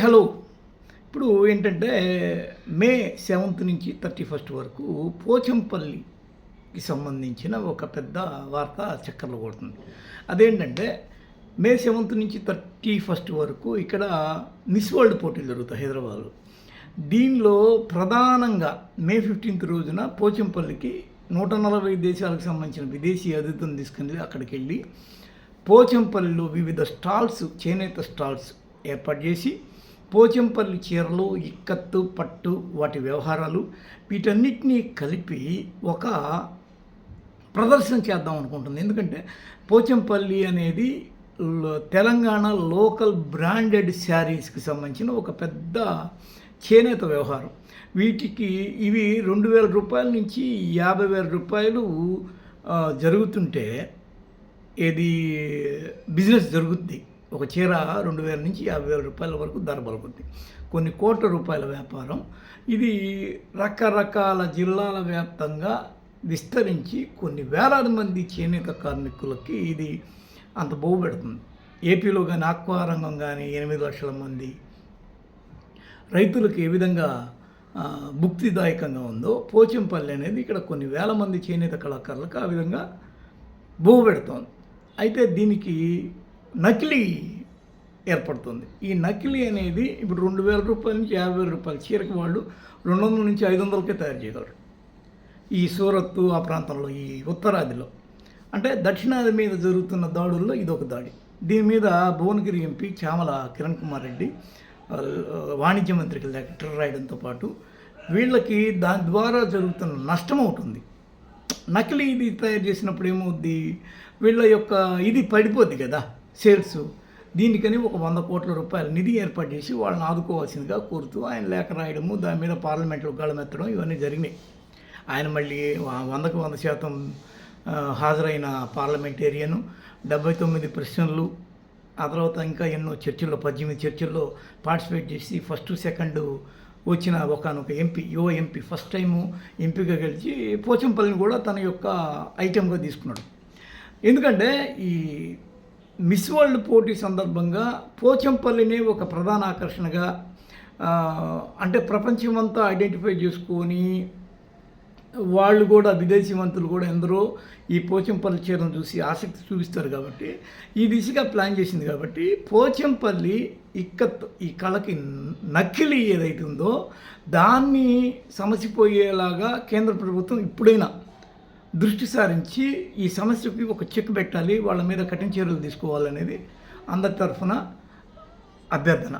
Hello ఇప్పుడు ఏంటంటే May seventh నుంచి థర్టీ ఫస్ట్ వరకు పోచంపల్లికి సంబంధించిన ఒక పెద్ద వార్త చక్కర్లు కొడుతుంది. అదేంటంటే మే సెవెంత్ నుంచి థర్టీ ఫస్ట్ వరకు ఇక్కడ మిస్ వరల్డ్ పోటీలు జరుగుతాయి హైదరాబాద్లో. దీనిలో ప్రధానంగా మే ఫిఫ్టీన్త్ రోజున పోచంపల్లికి నూట నలభై దేశాలకు సంబంధించిన విదేశీ అతిథులను తీసుకుని అక్కడికి వెళ్ళి పోచంపల్లిలో వివిధ స్టాల్స్ చేనేత స్టాల్స్ ఏర్పాటు చేసి పోచంపల్లి చీరలు ఇక్కత్తు పట్టు వాటి వ్యవహారాలు వీటన్నిటినీ కలిపి ఒక ప్రదర్శన చేద్దాం అనుకుంటుంది. ఎందుకంటే పోచంపల్లి అనేది తెలంగాణ లోకల్ బ్రాండెడ్ శారీస్కి సంబంధించిన ఒక పెద్ద చేనేత వ్యవహారం. వీటికి ఇవి రెండు వేల రూపాయల నుంచి యాభై వేల రూపాయలు జరుగుతుంటే ఏది బిజినెస్ జరుగుద్ది. ఒక చీర రెండు వేల నుంచి యాభై వేల రూపాయల వరకు ధర పలుకుద్ది. కొన్ని కోట్ల రూపాయల వ్యాపారం. ఇది రకరకాల జిల్లాల వ్యాప్తంగా విస్తరించి కొన్ని వేలాది మంది చేనేత కార్మికులకి ఇది అంత బాగుపెడుతుంది ఏపీలో కానీ ఆక్వా రంగం కానీ ఎనిమిది లక్షల మంది రైతులకు ఏ విధంగా భుక్తిదాయకంగా ఉందో పోచంపల్లి అనేది ఇక్కడ కొన్ని వేల మంది చేనేత కళాకారులకు ఆ విధంగా భూ అయితే దీనికి నకిలీ ఏర్పడుతుంది. ఈ నకిలీ అనేది ఇప్పుడు రెండు వేల రూపాయల నుంచి యాభై వేల రూపాయల చీరకి వాళ్ళు రెండు వందల నుంచి ఐదు వందలకే తయారు చేయగలరు ఈ సూరత్తు ఆ ప్రాంతంలో ఈ ఉత్తరాదిలో. అంటే దక్షిణాది మీద జరుగుతున్న దాడుల్లో ఇదొక దాడి. దీని మీద భువనగిరి ఎంపీ చామల కిరణ్ కుమార్ రెడ్డి వాణిజ్య మంత్రికి లెటర్ రాయడంతో పాటు వీళ్ళకి దాని ద్వారా జరుగుతున్న నష్టం అవుతుంది నకిలీ ఇది తయారు చేసినప్పుడు ఏమవుద్ది? వీళ్ళ యొక్క ఇది పడిపోద్ది కదా. సేల్స్. దీనికని ఒక వంద కోట్ల రూపాయల నిధి ఏర్పాటు చేసి వాళ్ళని ఆదుకోవాల్సిందిగా కోరుతూ ఆయన లేఖ రాయడము దాని మీద పార్లమెంట్లో గళమెత్తడం ఇవన్నీ జరిగినాయి. ఆయన మళ్ళీ వందకు వంద శాతం హాజరైన పార్లమెంటేరియను డెబ్బై తొమ్మిది ప్రశ్నలు ఆ తర్వాత ఇంకా ఎన్నో చర్చల్లో పద్దెనిమిది చర్చల్లో పార్టిసిపేట్ చేసి ఫస్ట్ సెకండ్ వచ్చిన ఒకనొక ఎంపీ యువ ఎంపీ ఫస్ట్ టైము ఎంపీగా గెలిచి పోచంపల్లిని కూడా తన యొక్క ఐటెంగా తీసుకున్నాడు. ఎందుకంటే ఈ మిస్ వరల్డ్ పోటీ సందర్భంగా పోచంపల్లినే ఒక ప్రధాన ఆకర్షణగా అంటే ప్రపంచమంతా ఐడెంటిఫై చేసుకొని వాళ్ళు కూడా విదేశీ మంత్రులు కూడా ఎందరో ఈ పోచంపల్లి చీరను చూసి ఆసక్తి చూపిస్తారు కాబట్టి ఈ దిశగా ప్లాన్ చేసింది కాబట్టి పోచంపల్లి ఇక్కత్ ఈ కళకి నకిలీ ఏదైతే ఉందో దాన్ని సమసిపోయేలాగా కేంద్ర ప్రభుత్వం ఇప్పుడైనా దృష్టి సారించి ఈ సమస్యకి ఒక చెక్ పెట్టాలి వాళ్ళ మీద కఠిన చర్యలు తీసుకోవాలనేది అందరి తరఫున అభ్యర్థన.